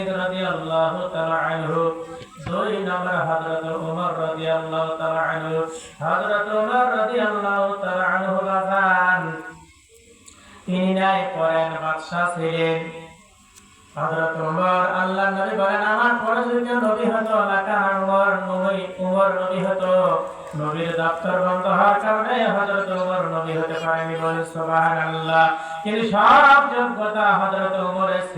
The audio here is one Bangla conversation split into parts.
সিদ্দিক আল্লাহ নবী বলেন, আমার পরে যদি নবী হতো লাকান ওমর নবী দপ্তর বন্ধ হওয়ার কারণে হযরত নবী হতে পারেনি বলেন সুবহানাল্লাহ। কিন্তু সব যোগ্যতা হযরত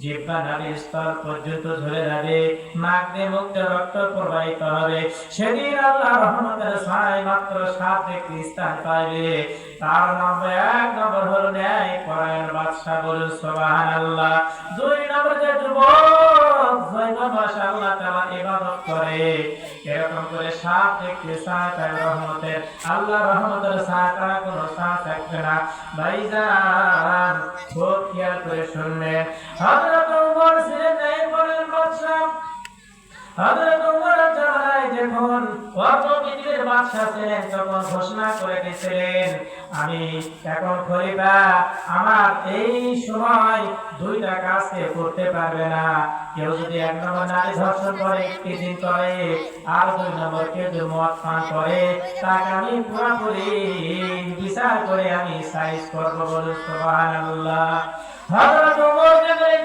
জিব্বা নারীর স্তর পর্যন্ত ঝরে যাবে নাক মুখ রক্ত প্রবাহিত হবে। সেদিন আল্লাহ রহমতের ছায় মাত্র সাত ব্যক্তি স্থান পাইবে। তার নম্বর এক নম্বর হল ন্যায় পরায়ণ বাদশাহ বলুন সোবাহান আল্লাহ দুই নম্বর যে যুবক জৈব আল্লাহ তালা ইবাদত করে। এরকম করে সাত ব্যক্তি সাত যখন অত পৃথিবীর বাদশা তখন ঘোষণা করে দিয়েছিলেন, আমি এখন খলিফা, আমার এই সময় দুইটা কাজকে করতে পারবে না। কেউ যদি এক নম্বর নারী ধর্ষণ করে, একটি করে, আর দুই নম্বর কেউ যদি পান করে, তাকে আমি পুরোপুরি বিচার করে আমি সাইজ করব বলে সুবহানাল্লাহ। হযরত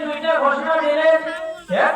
দুইটা ঘোষণা দিলেন, এক